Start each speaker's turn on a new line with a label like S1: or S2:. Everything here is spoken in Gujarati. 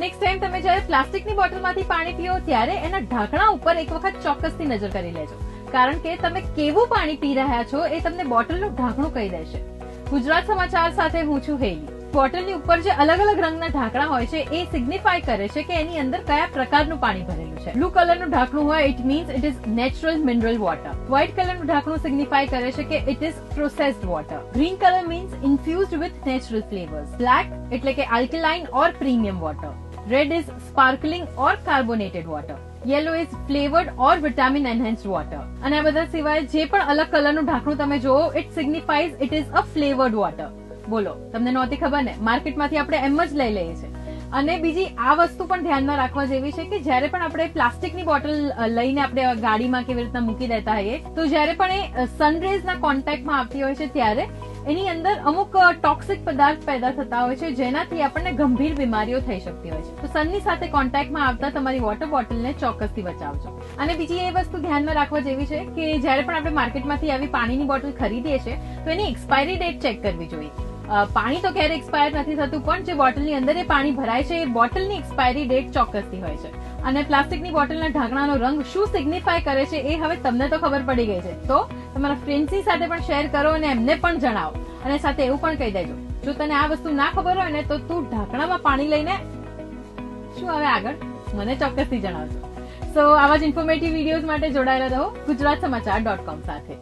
S1: નેક્સ્ટ ટાઈમ તમે જ્યારે પ્લાસ્ટિકની બોટલમાંથી પાણી પીઓ ત્યારે એના ઢાંકણા ઉપર એક વખત ચોક્કસથી નજર કરી લેજો. કારણ કે તમે કેવું પાણી પી રહ્યા છો એ તમને બોટલનું ઢાંકણું કહી દેશે. ગુજરાત સમાચાર સાથે હું છું હેલી. બોટલની ઉપર જે અલગ અલગ રંગના ઢાંકણા હોય છે, એ સિગ્નિફાય કરે છે કે એની અંદર કયા પ્રકારનું પાણી ભરેલું છે. બ્લુ કલરનું ઢાંકણું હોય it means it is natural mineral water white કલરનું ઢાંકણું સિગ્નિફાય કરે છે કે it is processed water green colour means infused with natural flavours black એટલે કે alkaline or premium water red is sparkling or carbonated water yellow is flavoured or vitamin enhanced water અને આ બધા સિવાય જે પણ અલગ કલરનું ઢાંકણું તમે જોવો it signifies it is a flavoured water બોલો, તમને નહોતી ખબર ને? માર્કેટમાંથી આપણે એમ જ લઈ લઈએ છીએ. અને બીજી આ વસ્તુ પણ ધ્યાનમાં રાખવા જેવી છે કે જ્યારે પણ આપણે પ્લાસ્ટિકની બોટલ લઈને આપણે ગાડીમાં કેવી રીતના મૂકી દેતા હોઈએ, તો જ્યારે પણ એ સનરેઝના કોન્ટેક્ટમાં આવતી હોય છે ત્યારે એની અંદર અમુક ટોક્સિક પદાર્થ પેદા થતા હોય છે જેનાથી આપણને ગંભીર બીમારીઓ થઈ શકતી હોય છે. તો સનની સાથે કોન્ટેક્ટમાં આવતા તમારી વોટર બોટલને ચોક્કસથી બચાવજો. અને બીજી એ વસ્તુ ધ્યાનમાં રાખવા જેવી છે કે જ્યારે પણ આપણે માર્કેટમાંથી આવી પાણીની બોટલ ખરીદીએ છીએ, તો એની એક્સપાયરી ડેટ ચેક કરવી જોઈએ. પાણી તો ક્યારે એક્સપાયર નથી થતું, પણ જે બોટલની અંદર એ પાણી ભરાય છે, એ બોટલની એક્સપાયરી ડેટ ચોક્કસથી હોય છે. અને પ્લાસ્ટિકની બોટલના ઢાંકણાનો રંગ શું સિગ્નિફાય કરે છે એ હવે તમને તો ખબર પડી ગઈ છે. તો તમારા ફ્રેન્ડ્સની સાથે પણ શેર કરો અને એમને પણ જણાવો. અને સાથે એવું પણ કહી દેજો, જો તને આ વસ્તુ ના ખબર હોય ને, તો તું ઢાંકણામાં પાણી લઈને શું હવે આગળ? મને ચોક્કસથી જણાવજો. સો આવા જ ઇન્ફોર્મેટિવ વિડીયોઝ માટે જોડાયેલા રહો ગુજરાત સમાચાર ડોટ કોમ સાથે.